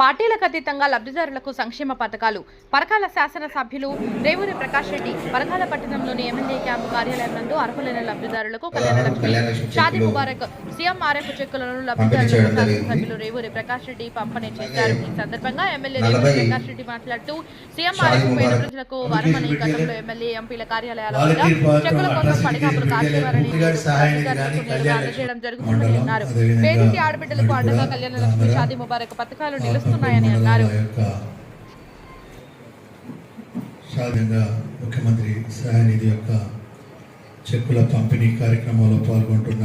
పార్టీలకు అతీతంగా లబ్ధిదారులకు సంక్షేమ పథకాలు. పరకాల శాసన సభ్యులు రేవూరి ప్రకాష్ రెడ్డి పరకాల పట్టణంలోని ఎమ్మెల్యే క్యాంపు కార్యాలయం నందు అర్హులైన లబ్ధిదారులకు కళ్యాణ లక్ష్మి కళ్యాణలక్ష్మి షాదీ ముబారక్ సీఎంఆర్ఎఫ్ చెక్కులను లబ్ధిదారులకు రేవూరి ప్రకాష్ రెడ్డి పంపిణీ చేశారు. ఈ సందర్భంగా ఎమ్మెల్యే రేవూరి ప్రకాష్ రెడ్డి మాట్లాడుతూ సీఎంఆర్ఎఫ్ పేద ప్రజలకు వరమని గతంలో ఎమ్మెల్యే ఎంపీల కార్యాలయాల చెక్కుల కోసం పడిగాపులు ఇంటికి కాసేవారని అందజేయడం జరుగుతుందని అన్నారు పేదింటి ఆడబిడ్డలకు అండగా కళ్యాణ లక్ష్మి షాదీ ముబారక్ పథకాలు నిలుస్తున్నాయని అన్నారు. మండలాల యొక్క సాధంగా ముఖ్యమంత్రి సహాయనిధి యొక్క చెక్కుల పంపిణీ కార్యక్రమంలో పాల్గొంటున్న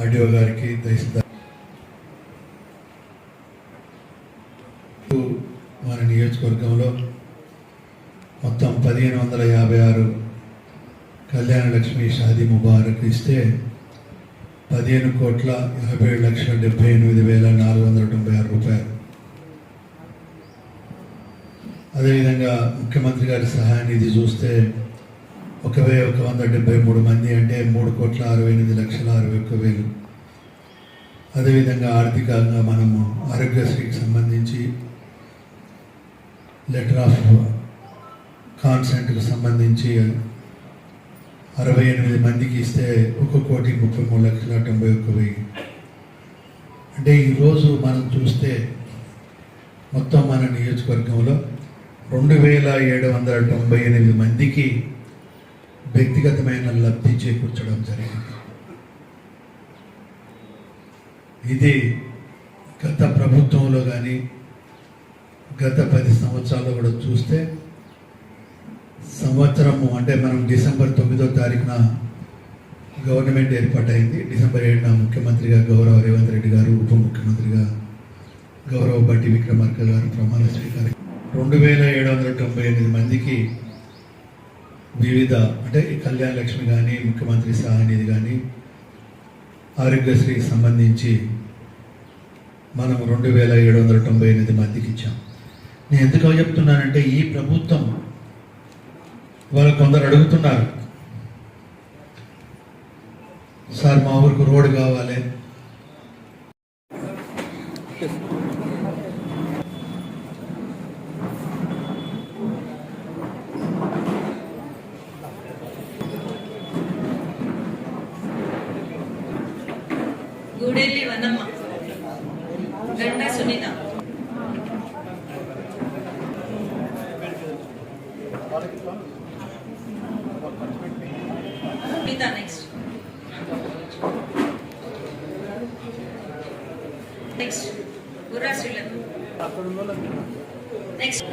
ఆర్డీఓ గారికి దయచేసి మన నియోజకవర్గంలో మొత్తం పదిహేను వందల యాభై ఆరు కళ్యాణ లక్ష్మి షాదీ ముబారక్ ఇస్తే పదిహేను కోట్ల యాభై ఏడు లక్షల డెబ్బై ఎనిమిది వేల నాలుగు వందల తొంభై ఆరు రూపాయలు. అదేవిధంగా ముఖ్యమంత్రి గారి సహాయ నిధి చూస్తే ఒక వెయ్యి ఒక వంద డెబ్బై మూడు మంది అంటే మూడు కోట్ల అరవై ఎనిమిది లక్షల అరవై ఒక్క వేలు. అదేవిధంగా ఆర్థికంగా మనము ఆరోగ్యశ్రీకి సంబంధించి లెటర్ ఆఫ్ కాన్సెంట్కి సంబంధించి అరవై ఎనిమిది మందికి ఇస్తే ఒక కోటి ముప్పై మూడు లక్షల తొంభై ఒక్క వెయ్యి. అంటే ఈరోజు మనం చూస్తే మొత్తం మన నియోజకవర్గంలో రెండు వేల ఏడు వందల తొంభై ఎనిమిది మందికి వ్యక్తిగతమైన లబ్ధి చేకూర్చడం జరిగింది. ఇది గత ప్రభుత్వంలో కానీ గత పది సంవత్సరాల్లో కూడా చూస్తే సంవత్సరము అంటే మనం డిసెంబర్ తొమ్మిదో తారీఖున గవర్నమెంట్ ఏర్పాటైంది. డిసెంబర్ ఏడున ముఖ్యమంత్రిగా గౌరవ రేవంత్ రెడ్డి గారు ఉప ముఖ్యమంత్రిగా గౌరవ బట్టి విక్రమార్క గారు ప్రమాణ స్వీకారం. రెండు వేల ఏడు వందల తొంభై ఎనిమిది మందికి వివిధ అంటే కళ్యాణ లక్ష్మి కానీ ముఖ్యమంత్రి సహానిధి కానీ ఆరోగ్యశ్రీకి సంబంధించి మనం రెండు వేల ఏడు వందల తొంభై ఎనిమిది మందికి ఇచ్చాం. నేను ఎందుకు చెప్తున్నానంటే ఈ ప్రభుత్వం ఇవాళ కొందరు అడుగుతున్నారు సార్ మా ఊరికి రోడ్డు కావాలి Gudelli Vanamma గండా Sunitha Sunitha Anita next. Next. Gurra Next.